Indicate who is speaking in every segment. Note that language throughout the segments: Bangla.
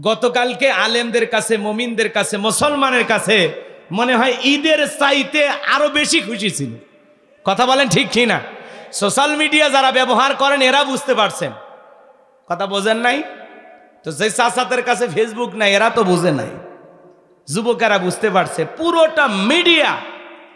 Speaker 1: গতকালকে আলেমদের কাছে, মমিনদের কাছে, মুসলমানের কাছে মনে হয় ঈদের চাইতে আরও বেশি খুশি ছিল। কথা বলেন ঠিক কি না? সোশ্যাল মিডিয়া যারা ব্যবহার করেন, এরা বুঝতে পারছেন। কথা বোঝেন নাই? তো যে চাচাদের কাছে ফেসবুক নাই, এরা তো বুঝে নাই। যুবকেরা বুঝতে পারছে, পুরোটা মিডিয়া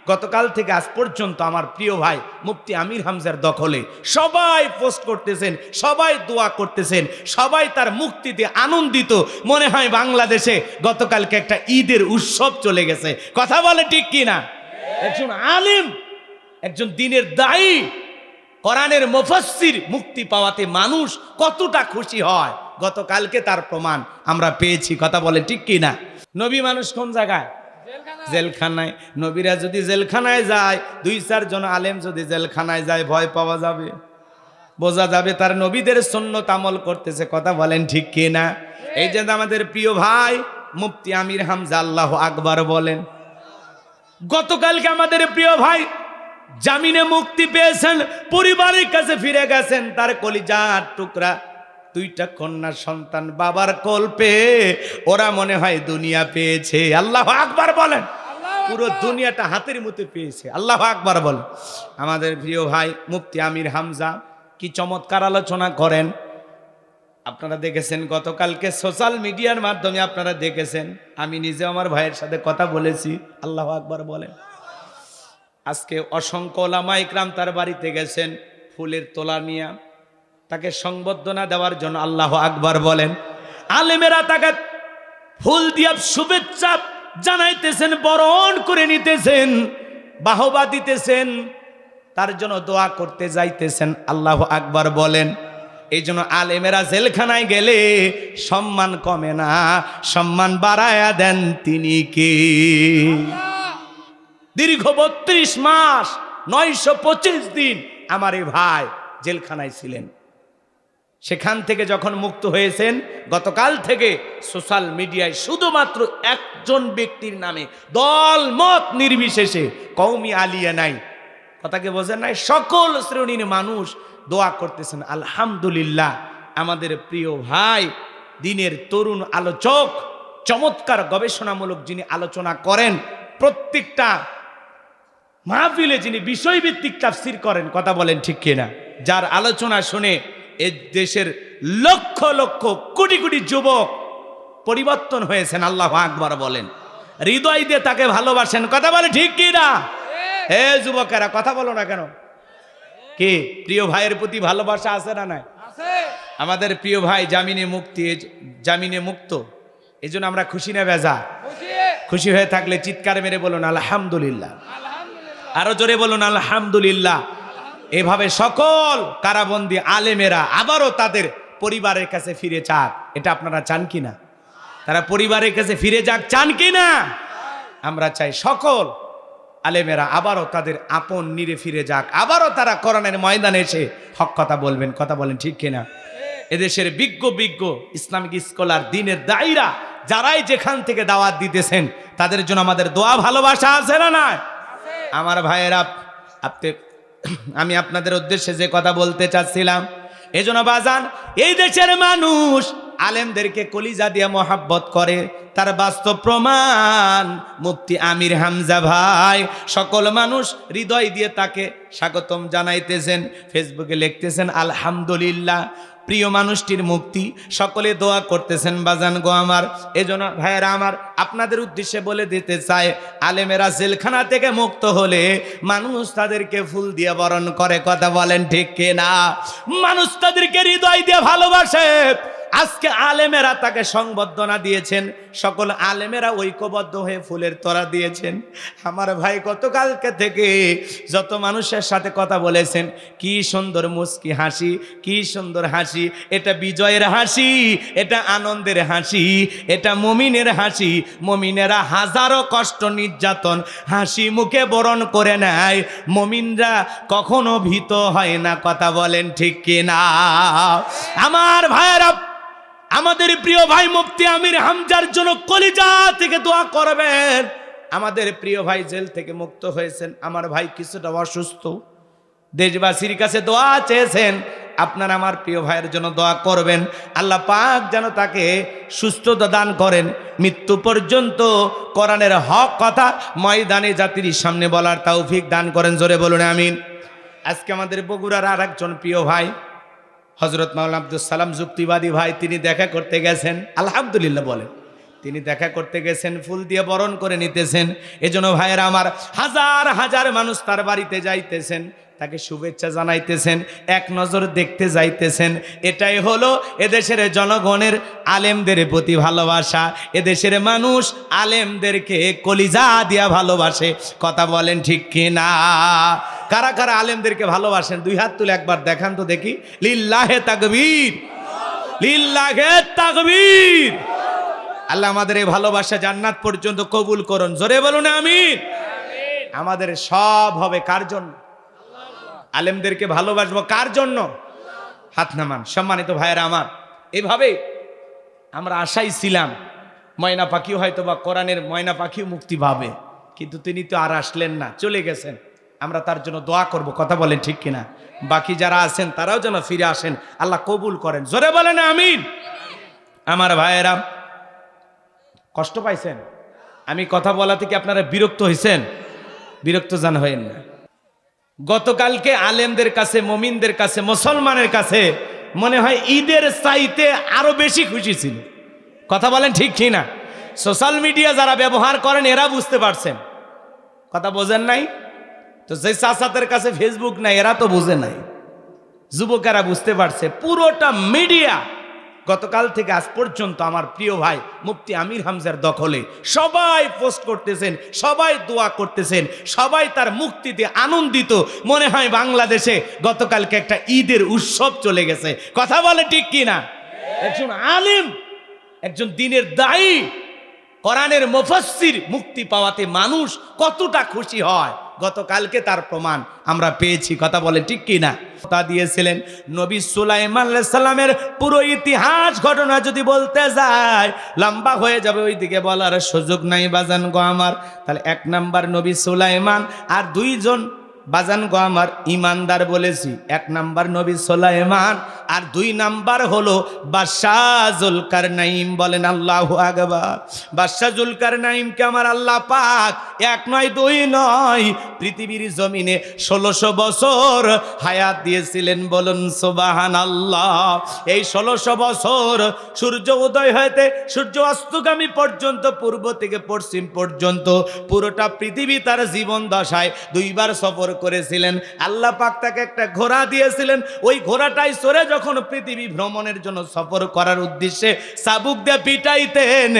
Speaker 1: গতকাল থেকে আজ পর্যন্ত আমার প্রিয় ভাই মুফতি আমির হামজার দখলে সবাই পোস্ট করতেছেন, সবাই দোয়া করতেছেন, সবাই তার মুক্তিতে আনন্দিত। মনে হয় বাংলাদেশে গতকালকে একটা ঈদের উৎসব চলে গেছে। কথা বলে ঠিক কি না একজন আলিম, একজন দিনের দায়ী, কোরআনের মুফাসসির মুক্তি পাওয়াতে মানুষ কতটা খুশি হয়। গতকালকে তার প্রমাণ আমরা পেয়েছি। কথা বলে ঠিক কি না নবী মানুষ কোন জায়গায়? জেলখানায়। নবীরা যদি জেলখানায় যায়, দুই চারজন আলেম যদি জেলখানায় যায়, ভয় পাওয়া যাবে। বোঝা যাবে তার নবীদের সন্ন্যত আমল করতেছে, কথা বলেন ঠিক কি না এই যে আমাদের প্রিয় ভাই মুফতি আমির হামজা আল্লাহ আকবার বলেন, গতকালকে আমাদের প্রিয় ভাই জামিনে মুক্তি পেয়েছেন, পরিবারের কাছে ফিরে গেছেন, তার কলিজার টুকরা দুইটা কন্যা সন্তান বাবার কোল পেয়ে ওরা মনে হয় দুনিয়া পেয়েছে। আল্লাহ আকবার বলেন। পুরো দুনিয়াটা হাতের মধ্যে পেয়েছে। আল্লাহ আকবার বলেন। আমাদের প্রিয় ভাই মুফতি আমির হামজা কি চমৎকার আলোচনা করেন। আপনারা দেখেছেন গতকালকে সোশ্যাল মিডিয়ার মাধ্যমে আপনারা দেখেছেন আমি নিজে আমার ভাইয়ের সাথে কথা বলেছি। আল্লাহ আকবার বলেন। আজকে অসংখ্য ওলামা ইকরাম তার বাড়িতে গেছেন ফুলের তোলা নিয়ে। তাকে সংবর্ধনা দেওয়ার জন্য আল্লাহ আকবার বলেন। আলেমেরা তাকে ফুল দিয়া শুভেচ্ছা জানাইতেছেন, বরণ করে নিতেছেন, বাহবা দিতেছেন, তার জন্য দোয়া করতে যাইতেছেন, আল্লাহ আকবার বলেন। এই জন্য আলেমেরা জেলখানায় গেলে সম্মান কমে না, সম্মান বাড়ায়া দেন তিনি কে? দীর্ঘ বত্রিশ মাস, নয়শো পঁচিশ দিন আমার এই ভাই জেলখানায় ছিলেন। সেখান থেকে যখন মুক্ত হয়েছেন, গতকাল থেকে সোশ্যাল মিডিয়ায় শুধুমাত্র একজন ব্যক্তির নামে দল মত নির্বিশেষে কৌমি আলিয়া নাই। কথাকে বোঝেন নাই? সকল শ্রেণির মানুষ দোয়া করতেছেন, আলহামদুলিল্লাহ, আমাদের প্রিয় ভাই, দিনের তরুণ আলোচক, চমৎকার গবেষণামূলক যিনি আলোচনা করেন, প্রত্যেকটা মাহফিলে যিনি বিষয়ভিত্তিক তাফসির করেন, কথা বলেন ঠিক কিনা? যার আলোচনা শুনে এ দেশের লক্ষ লক্ষ কোটি কোটি যুবক পরিবর্তন হয়েছেন আল্লাহ আকবর বলেন। হৃদয় দিয়ে তাকে ভালোবাসেন। কথা বলে ঠিক কি না? হে যুবকেরা কথা বলো না কেন? কি প্রিয় ভাইয়ের প্রতি ভালোবাসা আছে না নাই? আমাদের প্রিয় ভাই জামিনে মুক্তি জামিনে মুক্ত। এই জন্য আমরা খুশি না বেজা খুশি হয়ে থাকলে চিৎকার মেরে বলুন আলহামদুলিল্লাহ। আরও জোরে বলুন আলহামদুলিল্লাহ। এভাবে সকল কারাবন্দি আলেমেরা আবারও তাদের পরিবারের কাছে ফিরে চাক এটা আপনারা চান কি না? তারা পরিবারের কাছে ফিরে যাক চান কি না? আমরা চাই সকল আলেমেরা আবারও তাদের আপন নিরে ফিরে যাক। আবারও তারা করণের ময়দানে এসে হক কথা বলবেন। কথা বলেন ঠিক কিনা এদেশের বিজ্ঞ বিজ্ঞ ইসলামিক স্কলার দিনের দায়ীরা যারাই যেখান থেকে দাওয়াত দিতেছেন তাদের জন্য আমাদের দোয়া ভালোবাসা আছে না না আমার ভাইয়েরা আপনি আমি আপনাদের উদ্দেশ্যে যে কথা বলতে চাচ্ছিলাম, এই জন্য বাজান, এই দেশের মানুষ আলেমদেরকে কলিজা দিয়ে মহাব্বত করে, তার বাস্তব প্রমাণ, মুফতি আমির হামজা ভাই, সকল মানুষ হৃদয় দিয়ে তাকে স্বাগতম জানাইতেছেন, ফেসবুকে লিখতেছেন, আলহামদুলিল্লাহ। প্রিয় মানুষটির মুক্তি, সকলে দোয়া করতেছেন, বাজান গো আমার। এজন্য ভাইয়েরা আমার, আপনাদের উদ্দেশ্যে বলে দিতে চায় আলেমেরা জেলখানা থেকে মুক্ত হলে মানুষ তাদেরকে ফুল দিয়ে বরণ করে, কথা বলেন ঠিক না মানুষ তাদেরকে হৃদয় দিয়ে ভালোবাসে। আজকে আলেমেরা তাকে সংবর্ধনা দিয়েছেন। সকল আলেমেরা ঐক্যবদ্ধ হয়ে ফুলের তোড়া দিয়েছেন। আমার ভাই গতকালকে থেকে যত মানুষের সাথে কথা বলেছেন, কি সুন্দর মুস্কি হাসি, কি সুন্দর হাসি। এটা বিজয়ের হাসি, এটা আনন্দের হাসি, এটা মমিনের হাসি। মমিনেরা হাজারো কষ্ট নির্যাতন, হাসি মুখে বরণ করে নেয়। মমিনরা কখনো ভীত হয় না, কথা বলেন ঠিক কিনা? আমার ভাইয়েরা আমাদের প্রিয় ভাই মুফতি আমির হামজার জন্য কলিজা থেকে দোয়া করবেন। আমাদের প্রিয় ভাই জেল থেকে মুক্ত হয়েছেন। আমার ভাই কিছুটা অসুস্থ। দেশবাসীর কাছে দোয়া চেয়েছেন, আপনার আমার প্রিয় ভাইয়ের জন্য দোয়া করবেন। আল্লাহ পাক যেন তাকে সুস্থতা দান করেন। মৃত্যু পর্যন্ত কোরআনের হক কথা ময়দানে জাতির সামনে বলার তৌফিক দান করেন। জোরে বলুন, আমিন। আজকে আমাদের বগুড়ার আর একজন প্রিয় ভাই হজরত মাওলানা আব্দুল সালাম যুক্তিবাদী ভাই, তিনি দেখা করতে গেছেন, আলহামদুলিল্লাহ বলেন, তিনি দেখা করতে গেছেন, ফুল দিয়ে বরণ করে নিতেছেন। এজন্য ভাইয়েরা আমার হাজার হাজার মানুষ তার বাড়িতে যাইতেছেন, তাকে শুভেচ্ছা জানাইতেছেন, এক নজর দেখতে যাইতেছেন। এটাই হলো এদেশের জনগণের আলেমদের প্রতি ভালোবাসা। এদেশের মানুষ আলেমদেরকে কলিজা দিয়া ভালোবাসে। কথা বলেন ঠিক কি না কারা কারা আলেমদেরকে ভালোবাসেন? দুই হাত তুলে একবার দেখান তো দেখি। লিল্লাহে তাকবীর। লিল্লাহে তাকবীর। আল্লাহ আমাদের এই ভালোবাসা জান্নাত পর্যন্ত কবুল করুন। জোরে বলুন, আমিন। আমাদের সব হবে কার জন্য? আলেমদেরকে ভালোবাসবো কার জন্য? হাত নামান, সম্মানিত ভাইয়েরা আমার। এভাবে আমরা আশাই ছিলাম, ময়না পাখিও হয়তো বা কোরআনের ময়না পাখিও মুক্তি পাবে। কিন্তু তিনি তো আর আসলেন না, চলে গেছেন। আমরা তার জন্য দোয়া করব, কথা বলেন ঠিক কিনা? বাকি যারা আছেন, তারাও যেন ফিরে আসেন। আল্লাহ কবুল করেন। জোরে বলেন আমিন। আমার ভাইয়েরা, কষ্ট পাইছেন? আমি কথা বলা থেকে আপনারা বিরক্ত হয়েছেন বিরক্ত জান হয়েন না। গতকালকে আলেমদের কাছে, মমিনদের কাছে, মুসলমানের কাছে মনে হয় ঈদের চাইতে আরও বেশি খুশি ছিল। কথা বলেন ঠিক কি না সোশ্যাল মিডিয়া যারা ব্যবহার করেন, এরা বুঝতে পারছেন। কথা বোঝেন নাই? তো যে চাচাদের কাছে ফেসবুক নাই, এরা তো বুঝে নাই। যুবকেরা বুঝতে পারছে, পুরোটা মিডিয়া, গতকাল থেকে আজ পর্যন্ত আমার প্রিয় ভাই মুফতি আমির হামজার দখলে সবাই পোস্ট করতেছেন, সবাই দোয়া করতেছেন, সবাই তার মুক্তিতে আনন্দিত। মনে হয় বাংলাদেশে গতকালকে একটা ঈদের উৎসব চলে গেছে। কথা বলে ঠিক কি না একজন আলিম, একজন দিনের দায়ী কোরআনের মুফাসসির মুক্তি পাওয়াতে মানুষ কতটা খুশি হয়? গতকালকে তার প্রমাণ আমরা পেয়েছি। কথা বলে ঠিক কি না তা দিয়েছিলেন নবী সুলাইমান সালামের পুরো ইতিহাস ঘটনা যদি বলতে যায়, লম্বা হয়ে যাবে ওইদিকে বলার সুযোগ নাই বাজান গো আমার। তাহলে এক নাম্বার নবী সুলাইমান আর দুইজন বাজান গো আমার ইমানদার বলেছি। এক নাম্বার নবী সোলাইমান আর দুই নাম্বার হলো বাদশাহ জুলকার নাইম বলেন, আল্লাহ আকবার। বাদশাহ জুলকার নাইমকে আমার আল্লাহ পাক এক নয়, দুই নয়, পৃথিবীর জমিনে ষোলোশো বছর হায়াত দিয়েছিলেন বলুন সোবাহান আল্লাহ এই ষোলোশো বছর সূর্য উদয় হইতে সূর্য অস্তগামী পর্যন্ত, পূর্ব থেকে পশ্চিম পর্যন্ত, পুরোটা পৃথিবী তার জীবন দশায় দুইবার সফর করেছিলেন। আল্লাহ পাক তাকে একটা ঘোড়া দিয়েছিলেন। ওই ঘোড়াটাই সরে যখন পৃথিবী ভ্রমণের জন্য সফর করার উদ্দেশ্যে সাবুক দিয়ে পিটাইতেন,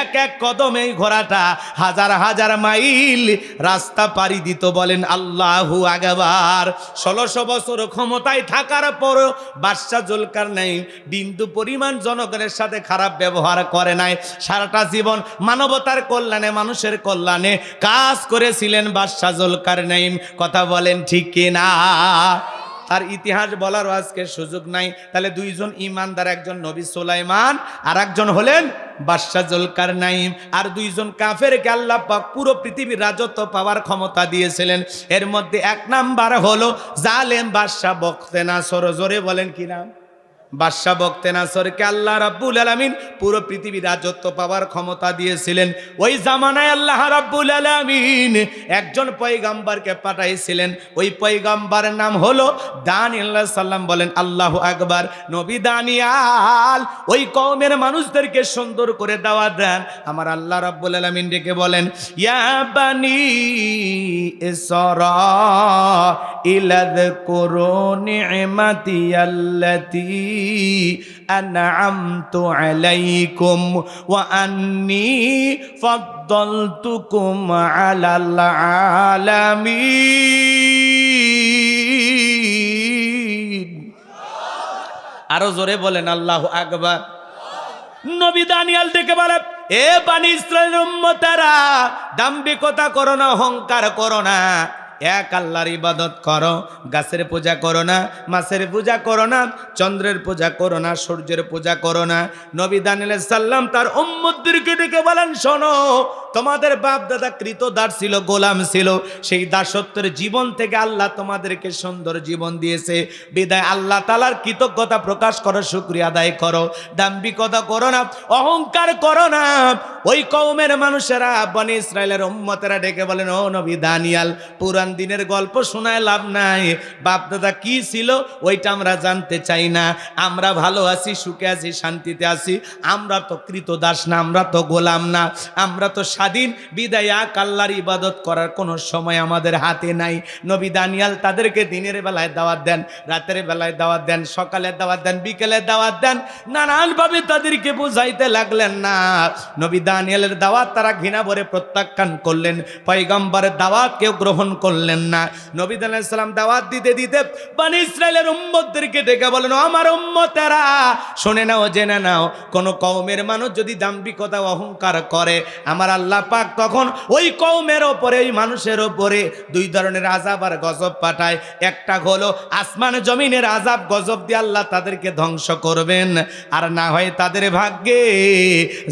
Speaker 1: এক এক কদমে ঘোড়াটা হাজার হাজার মাইল রাস্তা পাড়ি দিত। বলেন, আল্লাহু আগাবার ষোলোশো বছর ক্ষমতায় থাকার পরও বাদশাহ জুলকার নেই বিন্দু পরিমাণ জনগণের সাথে খারাপ ব্যবহার করে নাই। সারাটা জীবন মানবতার কল্যাণে, মানুষের কল্যাণে কাজ করেছিলেন বাদশাহ জুলকার নেইম কথা বলেন ঠিক কিনা? তার ইতিহাস বলারও আজকে সুযোগ নাই। তাহলে দুইজন ইমানদার, একজন নবী সোলাইমান আর একজন হলেন বাদশাহ জুলকার নাইম আর দুইজন কাফের আল্লাহ পাক পুরো পৃথিবীর রাজত্ব পাওয়ার ক্ষমতা দিয়েছিলেন। এর মধ্যে এক নাম্বার হলো জালেম বাদশাহ বক্তেনা না। সর বলেন কি নাম? বাদশাহ বক্তে নাসরকে আল্লাহ রাব্বুল আলামিন পুরো পৃথিবীর রাজত্ব পাওয়ার ক্ষমতা দিয়েছিলেন। ওই জামানায় আল্লাহ রাব্বুল আলামিন একজন পয়গাম্বারকে পাঠাইছিলেন। ওই পয়গাম্বারের নাম হলো দানিয়াল সাল্লাম বলেন, আল্লাহু আকবার, নবী দানিয়াল, ওই কওমের মানুষদেরকে সুন্দর করে দাওয়া দেন। আমার আল্লাহ রাব্বুল আলামিন ডেকে বলেন, ইয়া বানি ইসরা ইলাযকুরু নি'মাতি আল্লাতী أنعمت عليكم وأني فضلتكم على العالمين আরো জোরে বলেন আল্লাহ আকবার নবী দানিয়াল ডেকে বলে এ বানি ইসরায়েলের উম্মতেরা দাম্ভিকতা করো না অহংকার করো না এক আল্লাহর ইবাদত করো, গাছের পূজা করো না, মাছের পূজা করো না, চন্দ্রের পূজা করো না, সূর্যের পূজা করো না। নবী দানিয়াল সাল্লাম তার উম্মতদেরকে ডেকে বলেন, শোনো তোমাদের বাপ দাদা কৃত দাস ছিল, গোলাম ছিল। সেই দাসত্বের জীবন থেকে আল্লাহ তোমাদেরকে সুন্দর জীবন দিয়েছে। বিদায়, আল্লাহ তালার কৃতজ্ঞতা প্রকাশ করো, শুক্রিয়া আদায় করো। দাম্বিকতা করো না, অহংকার করো না। ওই কৌমের মানুষেরা বনি ইসরায়েলের উম্মতেরা ডেকে বলেন, ও নবী দানিয়াল, পুরান দিনের গল্প শোনায় লাভ নাই। বাপ দাদা কি ছিল, ওইটা আমরা জানতে চাই না। আমরা ভালো আছি, সুখে আছি, শান্তিতে আছি। আমরা তো কৃত দাস না, আমরা তো গোলাম না। আমরা তো স্বাধীন বিদায় এক আল্লাহর ইবাদত করার কোনো সময় আমাদের হাতে নাই। নবী দানিয়াল তাদেরকে দিনের বেলায় দাওয়াত দেন, রাতের বেলায় দাওয়াত দেন, সকালে দাওয়াত দেন, বিকেলে দাওয়াত দেন, নানানভাবে তাদেরকে বুঝাইতে লাগলেন না। নবী দানিয়ালের দাওয়াত তারা ঘৃণা ভরে প্রত্যাখ্যান করলেন, পয়গম্বরের দাওয়াত কেউ গ্রহণ করলেন না। নবী দানিয়ালাম দাওয়াত দিতে দিতে বানি ইসরায়েলের উম্মতদেরকে ডেকে বলেন, আমার উম্মতেরা, শুনে নাও, জেনে নাও, কোন কওমের মানুষ যদি দাম্ভিকতা অহংকার করে, আমার আল্লাহ পাক তখন ওই কৌমের ওপরে, ওই মানুষের ওপরে দুই ধরনের আজাব আর গজব পাঠায়। একটা হলো আসমান জমিনের আজাব গজব দিয়ে আল্লাহ তাদেরকে ধ্বংস করবেন। আর না হয় তাদের ভাগ্যে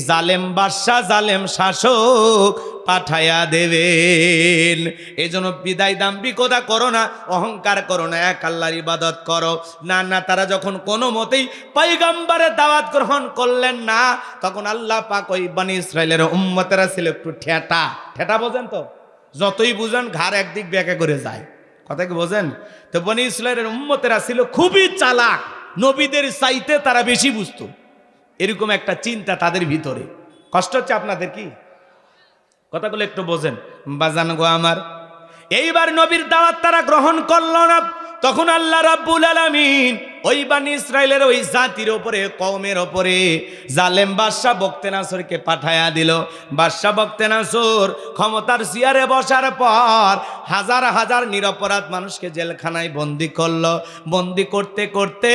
Speaker 1: জালেম বাদশাহ, জালেম শাসক পাঠায়া দেবেন। এই জন্য বিদায় দাম্ভিকতা করো না, অহংকার করো না, এক আল্লাহর ইবাদত করো। না না, তারা যখন কোনো মতেই পৈগম্বরের দাওয়াত গ্রহণ করলেন না, তখন আল্লাহ পাক ওই বানি ইসরায়েলের উম্মতেরা ছিল একটু ঠেটা। ঠেটা বোঝেন তো? যতই বুঝেন, ঘাড় একদিক ব্যাকে করে যায়। কথা কি বোঝেন? তো বনি ইসরায়েলের উম্মতেরা ছিল খুবই চালাক। নবীদের চাইতে তারা বেশি বুঝতো। এরকম একটা চিন্তা তাদের ভিতরে। কষ্ট হচ্ছে আপনাদের কি? কথাগুলো একটু বোঝেন। বাজান গো আমার। এইবার নবীর দাওয়াত তারা গ্রহণ করল না। তখন আল্লাহ রাব্বুল আলামিন ওই বানি ইসরায়েলের ওই জাতির ওপরে, কওমের ওপরে জালেম বাদশাহ বক্তেনাসরকে পাঠায়া দিল। বাদশাহ বক্তেনাসর ক্ষমতার চেয়ারে বসার পর হাজার হাজার নিরপরাধ মানুষকে জেলখানায় বন্দি করল। বন্দি করতে করতে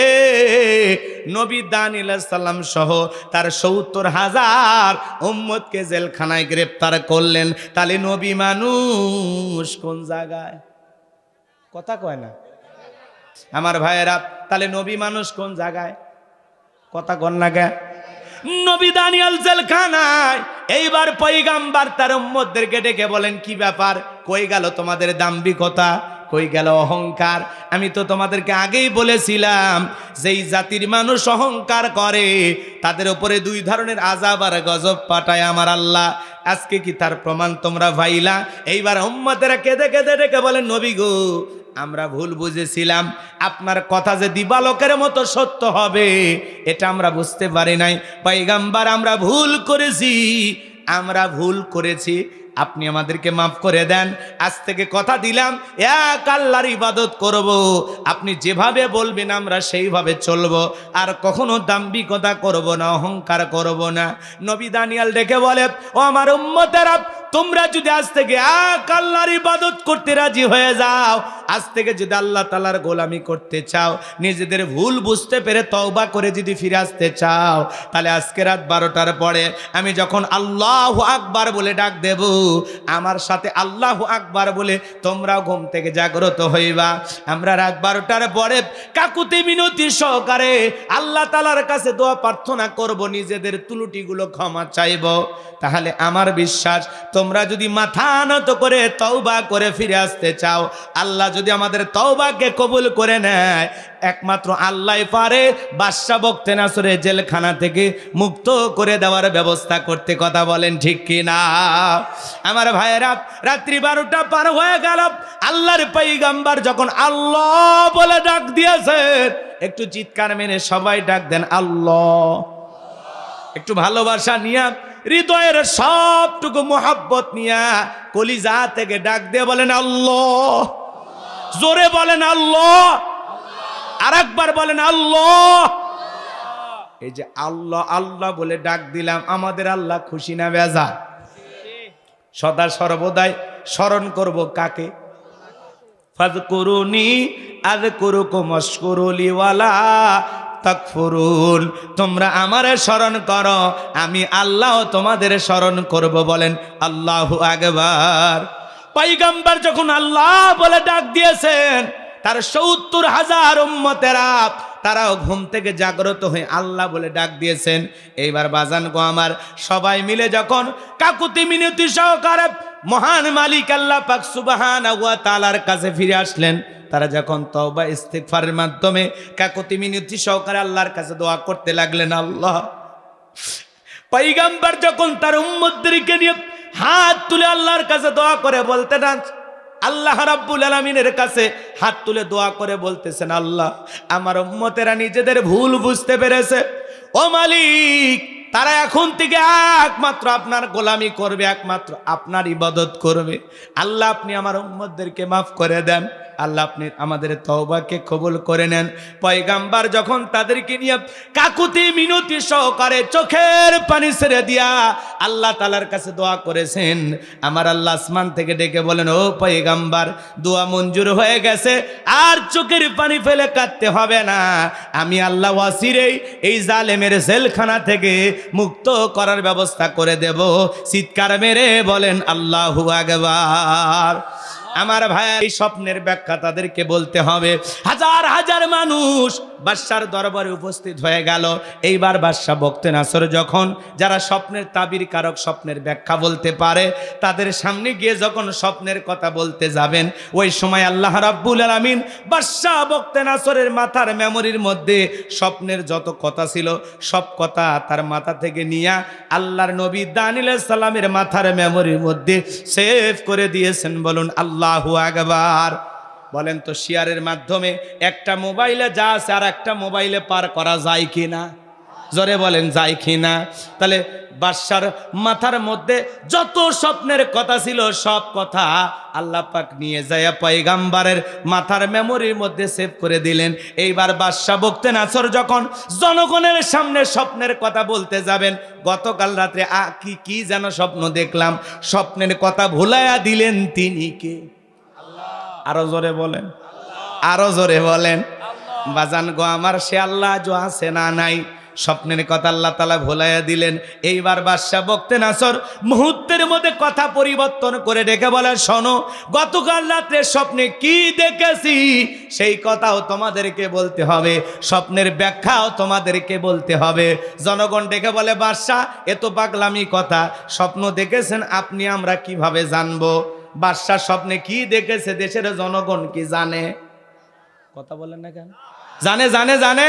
Speaker 1: নবী দানিল সাল্লাম সহ তার সত্তর হাজার উম্মতকে জেলখানায় গ্রেপ্তার করলেন। তাহলে নবী মানুষ কোন জায়গায়? কথা কয় না। আমার ভাইয়েরা, তাহলে নবী মানুষ কোন জায়গায়? কথা কন না গা নবী দানিয়াল জেলখানায়। এইবার পৈগাম্বার তার উম্মদেরকে ডেকে বলেন, কি ব্যাপার? কই গেল তোমাদের দাম্ভিকতা? কই গেল অহংকার। আমি তো তোমাদেরকে আগেই বলেছিলাম, যেই জাতির মানুষ অহংকার করে, তাদের উপরে দুই ধরনের আজাব আর গজব পাঠায় আমার আল্লাহ। আজকে কি তার প্রমাণ তোমরা ভাইলা? এইবার উম্মতেরা কেঁদে কেঁদে ডেকে বলেন নবী গো, আমরা ভুল বুঝেছিলাম। আপনার কথা যে দিবালকের মতো সত্য হবে, এটা আমরা বুঝতে পারি নাই। পাইগাম্বার আমরা ভুল করেছি, আমরা ভুল করেছি। আপনি আমাদেরকে মাফ করে দেন। আজ থেকে কথা দিলাম, এক আল্লাহর ইবাদত করব। আপনি যেভাবে বলবেন আমরা সেইভাবে চলব। আর কখনো দাম্ভিকতা করব না, অহংকার করব না। নবী দানিয়াল ডেকে বলে, ও আমার উম্মতেরা তোমরা যদি আজ থেকে এক আল্লাহর ইবাদত করতে রাজি হয়ে যাও, আজ থেকে যদি আল্লাহ তালার গোলামি করতে চাও, নিজেদের ভুল বুঝতে পেরে তওবা করে যদি ফিরে আসতে চাও, তাহলে আজকে রাত বারোটার পরে আমি যখন আল্লাহ আকবার বলে ডাক দেব, আমার সাথে আল্লাহ আকবার বলে তোমরাও ঘুম থেকে জাগ্রত হইবা। আমরা রাত বারোটার পরে কাকুতি মিনতি সহকারে আল্লাহ তালার কাছে দোয়া প্রার্থনা করব, নিজেদের তুলুটিগুলো ক্ষমা চাইব। তাহলে আমার বিশ্বাস তোমরা যদি মাথা নত করে তওবা করে ফিরে আসতে চাও, আল্লাহ যদি আমাদের তওবাকে কবুল করে নেয়, একমাত্র আল্লাহ পারে বাদশা বক্তে নাসরে জেলখানা থেকে মুক্ত করে দেওয়ার ব্যবস্থা করতে কথা বলেন ঠিক কি না? আমার ভাইয়েরা, রাত্রি বারোটা পার হয়ে গেল। আল্লাহর পাইগাম্বার যখন আল্লাহ বলে ডাক দিয়েছেন একটু চিৎকার মেনে সবাই ডাক দেন, আল্লাহ। একটু ভালোবাসা নিয়া হৃদয়ের সবটুকু মোহাব্বত নিয়া কলিজা থেকে ডাক দিয়ে বলেন আল্লাহ। জোরে বলেন আল্লাহ। আর একবার বলেন আল্লাহ। এই যে আল্লাহ আল্লাহ বলে ডাক দিলাম, আমাদের আল্লাহ খুশি না বেজা সদা সর্বদাই স্মরণ করব কাকে? ফাদ করুনি আদ করুকো মস্করুলিওয়ালা তাকফুরুন, তোমরা আমারে স্মরণ করো, আমি আল্লাহ তোমাদের স্মরণ করব বলেন আল্লাহ আগেবার পাইগাম্বার যখন আল্লাহ বলে ডাক দিয়েছেন, তার সত্তর হাজার উম্মতেরা তারাও ঘুম থেকে জাগ্রত হয়ে আল্লাহ বলে ডাক দিয়েছেন। এইবার বাজান গো আমার, সবাই মিলে যখন কাকুতি মিনতি সহকারে মহান মালিক আল্লাহ পাক সুবাহান তালার কাছে ফিরে আসলেন, তারা যখন তওবা ইস্তেগফারের মাধ্যমে কাকুতি মিনতি সহকারে আল্লাহর কাছে দোয়া করতে লাগলেন, আল্লাহ পৈগাম্বার যখন তার উম্মতদেরকে নিয়ে হাত তুলে আল্লাহর কাছে দোয়া করে বলতে না আল্লাহ রাব্বুল আলমিনের কাছে হাত তুলে দোয়া করে বলতেছেন, আল্লাহ, আমার উম্মতেরা নিজেদের ভুল বুঝতে পেরেছে। ও মালিক তারা এখন থেকে একমাত্র আপনার গোলামি করবে, একমাত্র আপনার ইবাদত করবে। আল্লাহ আপনি আমার উম্মতদেরকে মাফ করে দেন। আল্লাহ আপনি আমাদের তওবাকে কবুল করে নেন। পয়গাম্বার যখন তাদেরকে নিয়ে কাকুতি মিনতি সহকারে চোখের পানি ছেড়ে দিয়া আল্লাহ তালার কাছে দোয়া করেছেন, আমার আল্লাহ আসমান থেকে ডেকে বলেন, ও পয়গাম্বার, দোয়া মঞ্জুর হয়ে গেছে, আর চোখের পানি ফেলে কাঁদতে হবে না। আমি আল্লাহ ওয়াসিরেই এই জালেমের জেলখানা থেকে মুক্ত করার ব্যবস্থা করে দেব। চিৎকার মেরে বলেন, আল্লাহু আকবার। আমার ভাই এই স্বপ্নের ব্যাখ্যা তাদেরকে বলতে হবে। হাজার হাজার মানুষ বাদশার দরবারে উপস্থিত হয়ে গেল। এইবার বাদশাহ বক্তে নাসর যখন যারা স্বপ্নের তাবির কারক স্বপ্নের ব্যাখ্যা বলতে পারে, তাদের সামনে গিয়ে যখন স্বপ্নের কথা বলতে যাবেন, ওই সময় আল্লাহ রাব্বুল আলামিন বাদশাহ বক্তে নাসরের মাথার মেমোরির মধ্যে স্বপ্নের যত কথা ছিল, সব কথা তার মাথা থেকে নিয়ে আল্লাহর নবী দানিল সালামের মাথার মেমোরির মধ্যে সেভ করে দিয়েছেন। বলুন, আল্লাহু আকবার। বলেন তো, শেয়ারের মাধ্যমে একটা মোবাইলে যা আছে আর একটা মোবাইলে পার করা যায় কি না? জোরে বলেন, যায় কি না? তাহলে বাদশার মাথার মধ্যে যত স্বপ্নের কথা ছিল, সব কথা আল্লাহ পাক নিয়ে যায়, পয়গাম্বারের মাথার মেমোরির মধ্যে সেভ করে দিলেন। এইবার বাদশাহ বকতে নাসর যখন জনগণের সামনে স্বপ্নের কথা বলতে যাবেন, গতকাল রাত্রে আ, কি কি যেন স্বপ্ন দেখলাম। স্বপ্নের কথা ভুলাইয়া দিলেন তিনি কে? আরও জোরে বলেন। আরও জোরে বলেন। বাজান গো আমার, সে আল্লাহ জো আছে না নাই? স্বপ্নের কথা আল্লাহ তালা ভোলাইয়া দিলেন। এইবার বাদশাহ বকতে নাসর, মুহূর্তের মধ্যে কথা পরিবর্তন করে ডেকে বলে, শোনো, গতকাল রাত্রে স্বপ্নে কি দেখেছি? সেই কথাও তোমাদেরকে বলতে হবে। স্বপ্নের ব্যাখ্যাও তোমাদেরকে বলতে হবে। জনগণ ডেকে বলে, বাদশাহ, এ তো পাগলামি কথা। স্বপ্ন দেখেছেন, আপনি, আমরা কীভাবে জানব? বাদশাহ স্বপ্নে কি দেখেছে দেশের জনগণ কি জানে? কথা বলেন না কেন? জানে জানে জানে।